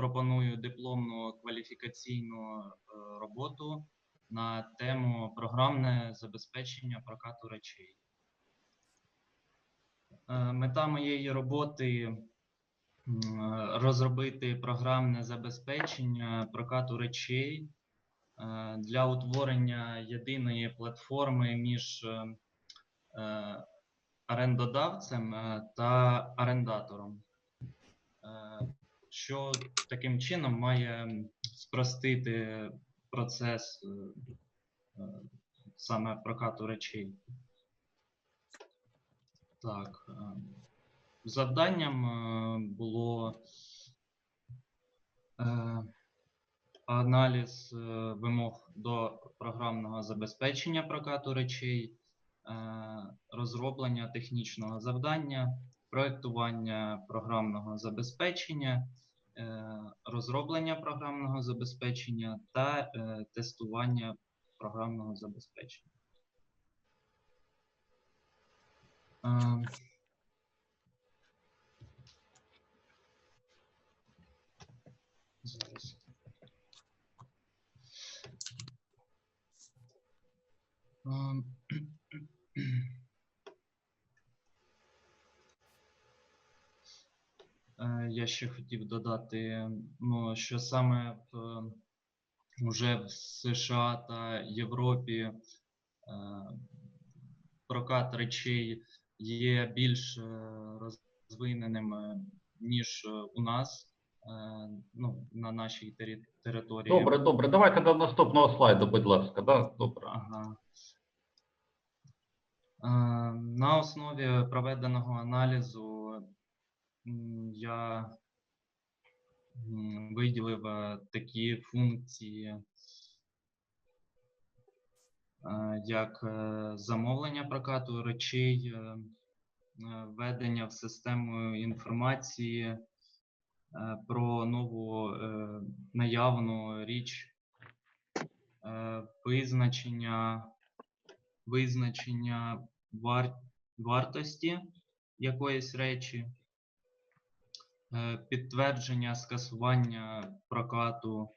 пропоную дипломну кваліфікаційну е, роботу на тему програмне забезпечення прокату речей. Е, Мета моєї роботи розробити програмне забезпечення прокату речей е, для утворення єдиної платформи між орендодавцем та орендатором, що таким чином має спростити процес е, е, саме прокату речей. Так. е, Завданням було аналіз вимог до програмного забезпечення прокату речей, розроблення технічного завдання, проектування програмного забезпечення, розроблення програмного забезпечення та е, тестування програмного забезпечення. Я ще хотів додати, ну, що саме в е, уже в США та Європі е, прокат речей є більш е, розвиненим, е, ніж е, у нас е, ну, на нашій території. Добре, добре. Давайте до наступного слайду, будь ласка. Да? Добре. Ага. Е, На основі проведеного аналізу я виділив такі функції, як е, замовлення прокату речей, е, е, введення в систему інформації е, про нову е, наявну річ е, визначення, визначення вар, вартості якоїсь речі, підтвердження скасування прокату,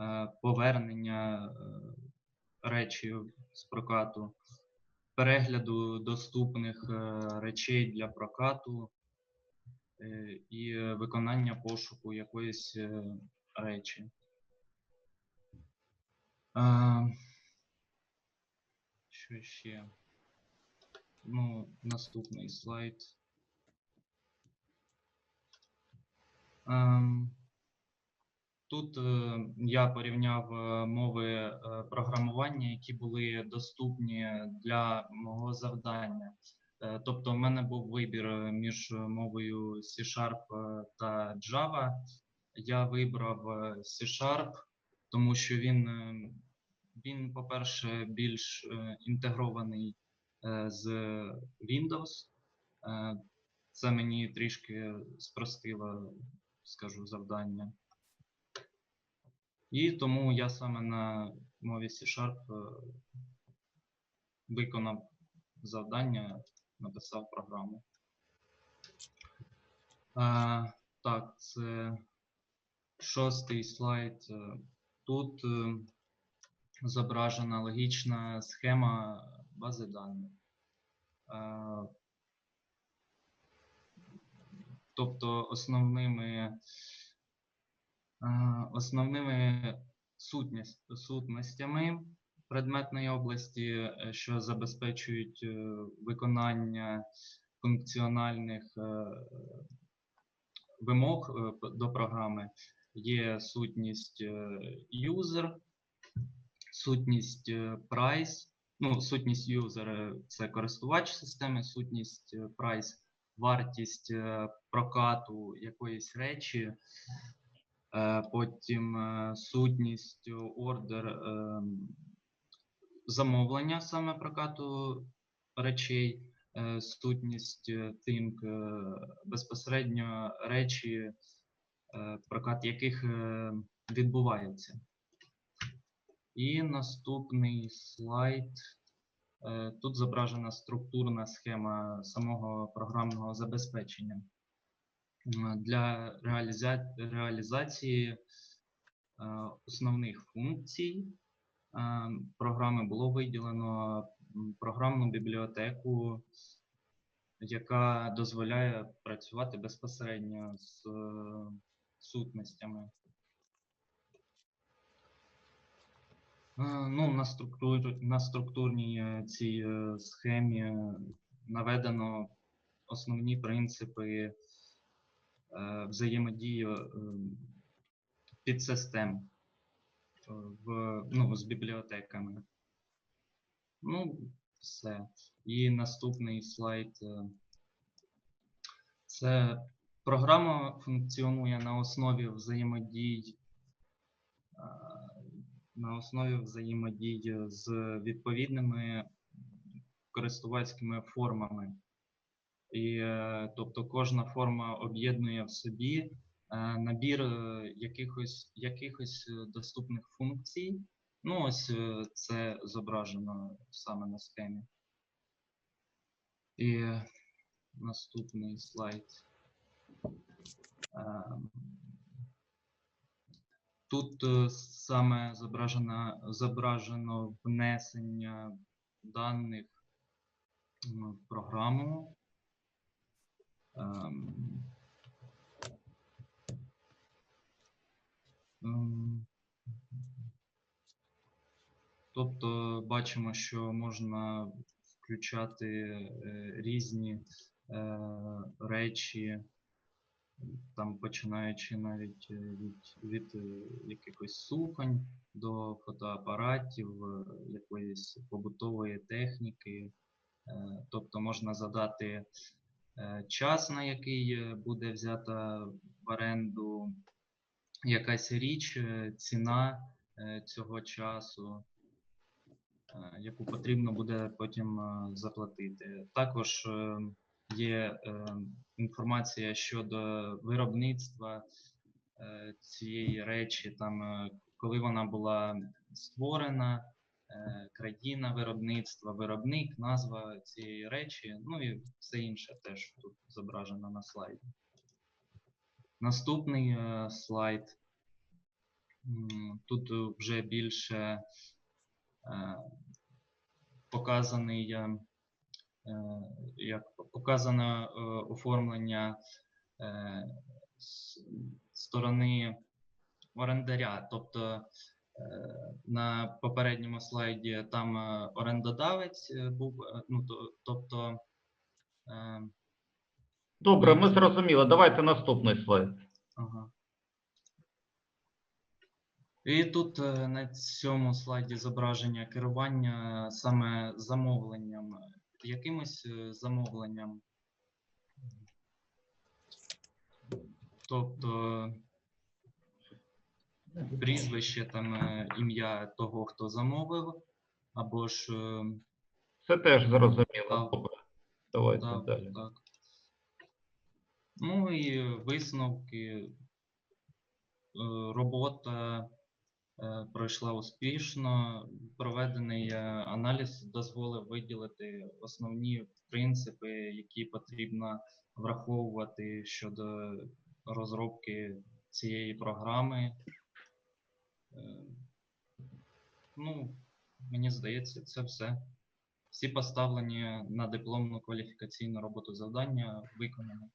е, повернення е, речі з прокату, перегляду доступних е, речей для прокату е, і е, виконання пошуку якоїсь е, речі. Що ще? Ну, наступний слайд. Тут е, я порівняв е, мови е, програмування, які були доступні для мого завдання. Тобто, в мене був вибір між мовою C-Sharp та Java. Я вибрав C-Sharp, тому що він, він по-перше, більш інтегрований з Windows. Це мені трішки спростило, скажу, завдання. І тому я саме на мові C-Sharp е, виконав завдання, написав програму. Е, Так, це шостий слайд. Е, Тут зображена логічна схема бази даних. Тобто основними, е, основними сутність, сутностями предметної області, е, що забезпечують е, виконання функціональних вимог до програми, є сутність user, сутність price, ну, сутність е, – це користувач системи, сутність price – вартість е, прокату якоїсь речі, е, потім е, сутність ордер замовлення саме прокату речей, сутність е, безпосередньо речі, прокат яких відбувається. І наступний слайд. Е, Тут зображена структурна схема самого програмного забезпечення. для реаліза- реалізації е, основних функцій е, програми було виділено програмну бібліотеку, яка дозволяє працювати безпосередньо з сутностями. Ну, на, структур, на структурній е, цій е, схемі е, наведено основні принципи е, взаємодії е, підсистем е, в, ну, з бібліотеками. Ну, все. І наступний слайд. е, Це програма функціонує на основі взаємодій е, на основі взаємодії з відповідними користувацькими формами. І, е, тобто кожна форма об'єднує в собі е, набір е, якихось, якихось доступних функцій. Ну, ось це зображено саме на схемі. І наступний слайд. Тут е, саме зображено, зображено внесення даних в програму. Ем, ем, Тобто бачимо, що можна включати е, різні е, речі, там починаючи навіть е, від, від е, якихось суконь до фотоапаратів, е, якоїсь побутової техніки. Тобто можна задати час, на який буде взята в оренду якась річ, ціна цього часу, яку потрібно буде потім заплатити. Також є е, інформація щодо виробництва е, цієї речі, там, е, коли вона була створена, е, країна виробництва, виробник, назва цієї речі, ну і все інше теж тут зображено на слайді. Наступний слайд. Тут вже більше показаний як показано е, оформлення е, сторони орендаря. Тобто е, на попередньому слайді там е, орендодавець е, був, е, ну, тобто е, Добре, ми зрозуміли. Давайте наступний слайд. Ага. І тут е, на цьому слайді зображення керування саме замовленням, якимось е, замовленням. Тобто прізвище, там е, ім'я того, хто замовив, або ж е, Це теж зрозуміло. Так. Добре. Давайте Так, далі. так. Ну і висновки. Робота пройшла успішно. Проведений е, аналіз дозволив виділити основні принципи, які потрібно враховувати щодо розробки цієї програми. Е, Ну, мені здається, це все. Всі поставлені на дипломну кваліфікаційну роботу завдання виконані.